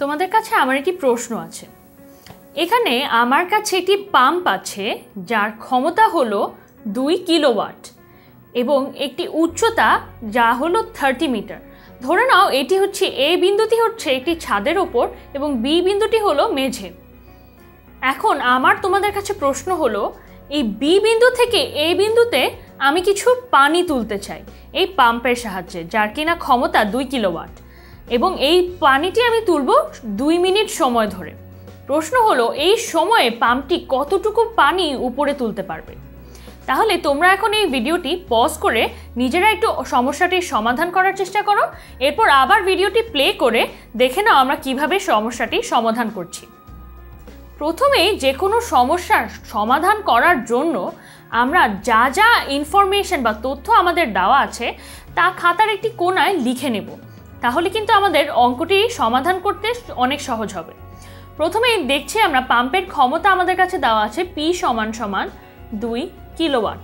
তোমাদের কাছে আমার একটি প্রশ্ন আছে। এখানে আমার কাছে একটি পাম্প আছে, যার ক্ষমতা হলো দুই কিলোওয়াট এবং একটি উচ্চতা যা হলো থার্টি মিটার। ধরে নাও, এটি হচ্ছে এ বিন্দুটি হচ্ছে একটি ছাদের ওপর এবং বি বিন্দুটি হলো মেঝে। এখন আমার তোমাদের কাছে প্রশ্ন হলো, এই বি বিন্দু থেকে এ বিন্দুতে আমি কিছু পানি তুলতে চাই, এই পাম্পের সাহায্যে, যার কিনা ক্ষমতা দুই কিলোওয়াট। এবং এই পানিটি আমি তুলব দুই মিনিট সময় ধরে। প্রশ্ন হলো, এই সময়ে পাম্পটি কতটুকু পানি উপরে তুলতে পারবে? তাহলে তোমরা এখন এই ভিডিওটি পজ করে নিজেরা একটু সমস্যাটির সমাধান করার চেষ্টা করো। এরপর আবার ভিডিওটি প্লে করে দেখে নাও আমরা কীভাবে সমস্যাটি সমাধান করছি। প্রথমেই যে কোনো সমস্যার সমাধান করার জন্য আমরা যা যা ইনফরমেশন বা তথ্য আমাদের দেওয়া আছে, তা খাতার একটি কোনায় লিখে নেব। তাহলে কিন্তু আমাদের অঙ্কটি সমাধান করতে অনেক সহজ হবে। প্রথমে দেখছি আমরা পাম্পের ক্ষমতা আমাদের কাছে দেওয়া আছে পি সমান সমান দুই কিলোওয়াট।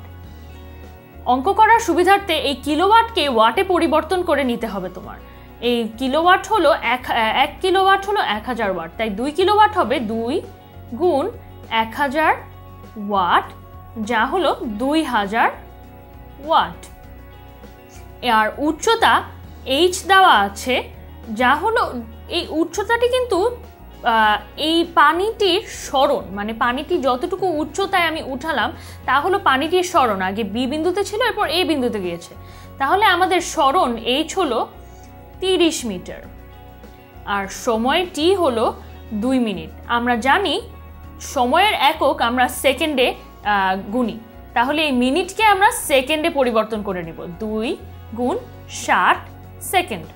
অঙ্ক করার সুবিধার্থে এই কিলোওয়াটকে ওয়াটে পরিবর্তন করে নিতে হবে তোমার। এই কিলোওয়াট হলো এক এক কিলোওয়াট হলো এক হাজার ওয়াট, তাই দুই কিলোওয়াট হবে দুই গুণ এক হাজার ওয়াট, যা হলো দুই হাজার ওয়াট। আর উচ্চতা এইচ দেওয়া আছে, যা হলো এই উচ্চতাটি কিন্তু এই পানিটির সরণ মানে পানিটি যতটুকু উচ্চতায় আমি উঠালাম, তা হলো পানিটির সরণ, আগে বি বিন্দুতে ছিল, এরপর এ বিন্দুতে গিয়েছে। তাহলে আমাদের সরণ এইচ হলো তিরিশ মিটার, আর সময় টি হলো দুই মিনিট। আমরা জানি সময়ের একক আমরা সেকেন্ডে গুনি। তাহলে এই মিনিটকে আমরা সেকেন্ডে পরিবর্তন করে নেব, দুই গুণ ষাট সেকেন্ড,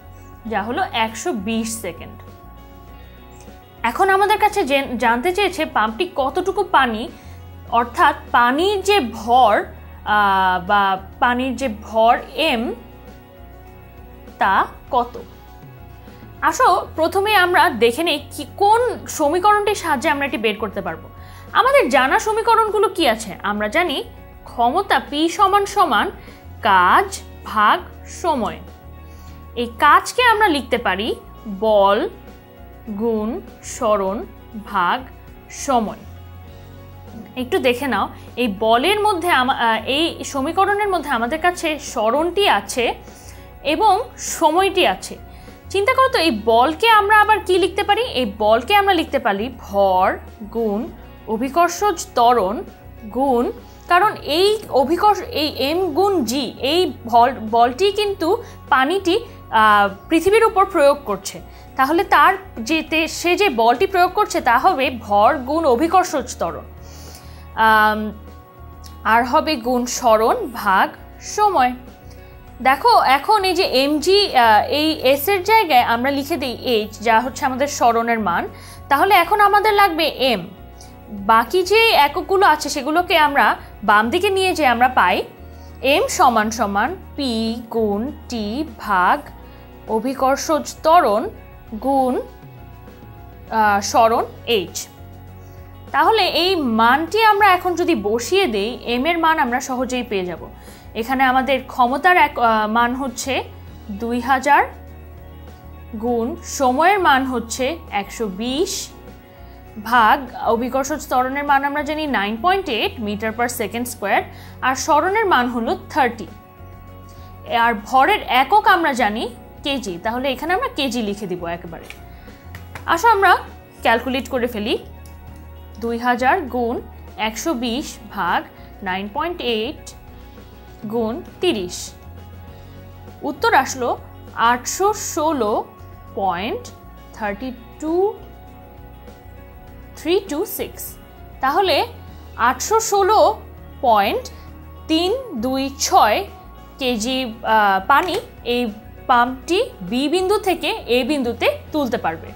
যা হলো একশো বিশ সেকেন্ড। এখন আমাদের কাছে জানতে চেয়েছে পাম্পটি কতটুকু পানি, অর্থাৎ পানির যে ভর বা পানির যে ভর এম, তা কত? আসো, প্রথমে আমরা দেখে নেই কি, কোন সমীকরণটির সাহায্যে আমরা এটি বের করতে পারব। আমাদের জানা সমীকরণগুলো কি আছে? আমরা জানি ক্ষমতা পি সমান সমান কাজ ভাগ সময়। এই কাজকে আমরা লিখতে পারি বল, গুণ, স্মরণ, ভাগ, সময়। একটু দেখে নাও, এই বলের মধ্যে এই সমীকরণের মধ্যে আমাদের কাছে স্মরণটি আছে এবং সময়টি আছে। চিন্তা করো তো, এই বলকে আমরা আবার কি লিখতে পারি? এই বলকে আমরা লিখতে পারি ভর, গুণ, অভিকর্ষজ ত্বরণ, গুণ, কারণ এই অভিকর্ষ, এই এম গুণ জি এই বল বলটি কিন্তু পানিটি পৃথিবীর উপর প্রয়োগ করছে। তাহলে তার যে সে যে বলটি প্রয়োগ করছে তা হবে ভর গুণ অভিকর্ষজ ত্বরণ। আর হবে গুণ স্মরণ ভাগ সময়। দেখো, এখন এই যে এমজি এই এস এর জায়গায় আমরা লিখে দিই এইচ যা হচ্ছে আমাদের স্মরণের মান। তাহলে এখন আমাদের লাগবে এম বাকি যে এককগুলো আছে সেগুলোকে আমরা বাম দিকে নিয়ে যে আমরা পাই এম সমান সমান পি গুণ টি ভাগ অভিকর্ষজ ত্বরণ গুণ স্মরণ এইচ তাহলে এই মানটি আমরা এখন যদি বসিয়ে দেই এম এর মান আমরা সহজেই পেয়ে যাব। এখানে আমাদের ক্ষমতার এক মান হচ্ছে দুই হাজার গুণ, সময়ের মান হচ্ছে একশো বিশ ভাগ, অভিকর্ষ ত্বরণের মান আমরা জানি nine point eight metre per second square আর স্মরণের মান হলো থার্টি আর ভরের একক আমরা জানি কেজি তাহলে এখানে আমরা কেজি লিখে দিব একেবারে। আসো আমরা ক্যালকুলেট করে ফেলি। দুই হাজার গুণ একশো বিশ ভাগ নাইন পয়েন্ট এইট গুণ তিরিশ। উত্তর আসলো আটশো ষোলো point thirty two three two six তাহলে আটশো ষোলো পয়েন্ট তিন দুই ছয় কেজি পানি এই পাম্পটি বি বিন্দু থেকে এ বিন্দুতে তুলতে পারবে।